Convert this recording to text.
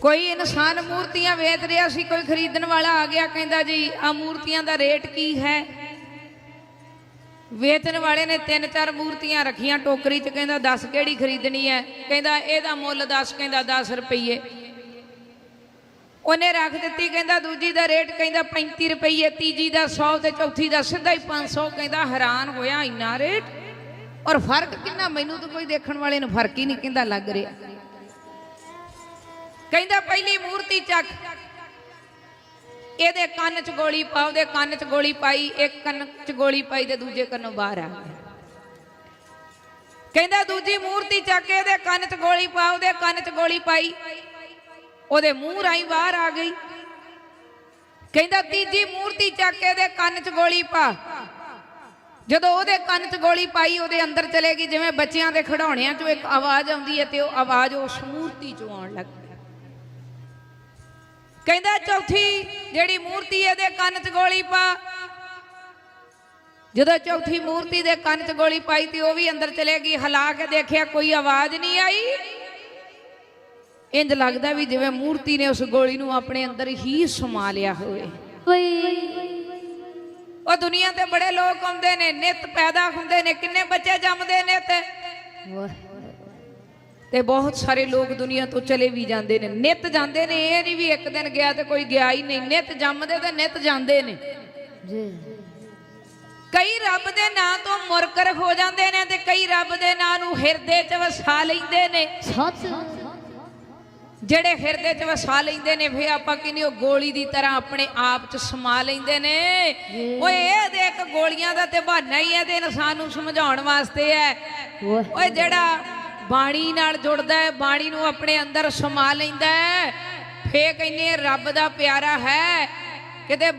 ਕੋਈ ਇਨਸਾਨ ਮੂਰਤੀਆਂ ਵੇਚ ਰਿਹਾ ਸੀ, ਕੋਈ ਖਰੀਦਣ ਵਾਲਾ ਆ ਗਿਆ, ਕਹਿੰਦਾ ਜੀ ਆ ਮੂਰਤੀਆਂ ਦਾ ਰੇਟ ਕੀ ਹੈ? ਵੇਚਣ ਵਾਲੇ ਨੇ ਤਿੰਨ ਚਾਰ ਮੂਰਤੀਆਂ ਰੱਖੀਆਂ ਟੋਕਰੀ 'ਚ, ਕਹਿੰਦਾ ਦੱਸ ਕਿਹੜੀ ਖਰੀਦਣੀ ਹੈ? ਕਹਿੰਦਾ ਇਹਦਾ ਮੁੱਲ ਦੱਸ, ਕਹਿੰਦਾ 10 ਰੁਪਏ ਉਹਨੇ ਰੱਖ ਦਿੱਤੀ, ਕਹਿੰਦਾ ਦੂਜੀ ਦਾ ਰੇਟ, ਕਹਿੰਦਾ 35 ਰੁਪਏ ਤੀਜੀ ਦਾ 100 ਤੇ ਚੌਥੀ ਦਾ ਸਿੱਧਾ ਹੀ 500 ਕਹਿੰਦਾ ਹੈਰਾਨ ਹੋਇਆ ਇੰਨਾ ਰੇਟ। ਔਰ ਫ਼ਰਕ ਕਿੰਨਾ? ਮੈਨੂੰ ਤਾਂ ਕੋਈ ਦੇਖਣ ਵਾਲੇ ਨੂੰ ਫ਼ਰਕ ਹੀ ਨਹੀਂ, ਕਹਿੰਦਾ ਲੱਗ ਰਿਹਾ। ਕਹਿੰਦਾ ਪਹਿਲੀ ਮੂਰਤੀ ਚੱਕ। ਇਹਦੇ ਕੰਨ 'ਚ ਗੋਲੀ ਪਾ, ਉਹਦੇ ਕੰਨ 'ਚ ਗੋਲੀ ਪਾਈ, ਇੱਕ ਕੰਨ 'ਚ ਗੋਲੀ ਪਾਈ ਤੇ ਦੂਜੇ ਕੰਨੋਂ ਬਾਹਰ ਆ ਗਿਆ। ਕਹਿੰਦਾ ਦੂਜੀ ਮੂਰਤੀ ਚੱਕ ਕੇ ਇਹਦੇ ਕੰਨ 'ਚ ਗੋਲੀ ਪਾ, ਉਹਦੇ ਕੰਨ 'ਚ ਗੋਲੀ ਪਾਈ। ਉਹਦੇ ਮੂੰਹ ਰਾਹੀਂ ਬਾਹਰ ਆ ਗਈ। ਕਹਿੰਦਾ ਤੀਜੀ ਮੂਰਤੀ ਚੱਕ, ਇਹਦੇ ਕੰਨ 'ਚ ਗੋਲੀ ਪਾ। ਜਦੋਂ ਉਹਦੇ ਕੰਨ 'ਚ ਗੋਲੀ ਪਾਈ, ਉਹਦੇ ਅੰਦਰ ਚਲੇ ਗਈ। ਜਿਵੇਂ ਬੱਚਿਆਂ ਦੇ ਖਿਡੌਣਿਆਂ 'ਚੋਂ ਇੱਕ ਆਵਾਜ਼ ਆਉਂਦੀ ਹੈ ਤੇ ਉਹ ਆਵਾਜ਼ ਉਸ ਮੂਰਤੀ 'ਚੋਂ ਆਉਣ ਲੱਗ ਪਈ ਕਹਿੰਦਾ ਚੌਥੀ ਜਿਹੜੀ ਮੂਰਤੀ ਇਹਦੇ ਕੰਨ 'ਚ ਗੋਲੀ ਪਾ। ਜਦੋਂ ਚੌਥੀ ਮੂਰਤੀ ਦੇ ਕੰਨ 'ਚ ਗੋਲੀ ਪਾਈ ਤੇ ਉਹ ਵੀ ਅੰਦਰ ਚਲੇ ਗਈ। ਹਿਲਾ ਕੇ ਦੇਖਿਆ ਕੋਈ ਆਵਾਜ਼ ਨਹੀਂ ਆਈ। ਇੰਜ ਲੱਗਦਾ ਵੀ ਜਿਵੇਂ ਮੂਰਤੀ ਨੇ ਉਸ ਗੋਲੀ ਨੂੰ ਆਪਣੇ ਅੰਦਰ ਹੀ ਸਮਾ ਲਿਆ ਹੋਵੇ। ਉਹ ਦੁਨੀਆ ਤੇ ਬੜੇ ਲੋਕ ਆਉਂਦੇ ਨੇ, ਨਿਤ ਪੈਦਾ ਹੁੰਦੇ ਨੇ, ਕਿੰਨੇ ਬੱਚੇ ਜੰਮਦੇ ਨੇ ਤੇ ਤੇ ਬਹੁਤ ਸਾਰੇ ਲੋਕ ਦੁਨੀਆ ਤੋਂ ਚਲੇ ਵੀ ਜਾਂਦੇ ਨੇ। ਨਿਤ ਜਾਂਦੇ ਨੇ ਇਹ ਨਹੀਂ ਵੀ ਇੱਕ ਦਿਨ ਗਿਆ ਤੇ ਕੋਈ ਗਿਆ ਹੀ ਨਹੀਂ। ਨਿਤ ਜੰਮਦੇ ਤੇ ਨਿਤ ਜਾਂਦੇ ਨੇ। ਕਈ ਰੱਬ ਦੇ ਨਾਂ ਤੋਂ ਮੁਰਕਰ ਹੋ ਜਾਂਦੇ ਨੇ ਤੇ ਕਈ ਰੱਬ ਦੇ ਨਾਂ ਨੂੰ ਹਿਰਦੇ 'ਚ ਵਸਾ ਲੈਂਦੇ ਨੇ। ਜਿਹੜੇ ਹਿਰਦੇ 'ਚ ਵਸਾ ਲੈਂਦੇ ਨੇ ਫੇ ਆਪਾਂ ਕਹਿੰਦੇ ਉਹ ਗੋਲੀ ਦੀ ਤਰ੍ਹਾਂ ਆਪਣੇ ਆਪ 'ਚ ਸਮਾ ਲੈਂਦੇ ਨੇ। ਓਏ ਇਹ ਦੇਖ ਗੋਲੀਆਂ ਦਾ ਤੇ ਬਹਾਨਾ ਹੀ ਹੈ ਤੇ ਇਨਸਾਨ ਨੂੰ ਸਮਝਾਉਣ ਵਾਸਤੇ ਹੈ। ਓਏ ਜਿਹੜਾ ਬਾਣੀ ਨਾਲ ਜੁੜਦਾ ਹੈ, ਬਾਣੀ ਨੂੰ ਆਪਣੇ ਅੰਦਰ ਸਮਾ ਲੈਂਦਾ ਹੈ। ਫੇ ਕਹਿੰਦੇ ਰੱਬ ਦਾ ਪਿਆਰਾ ਹੈ। ਕਿਤੇ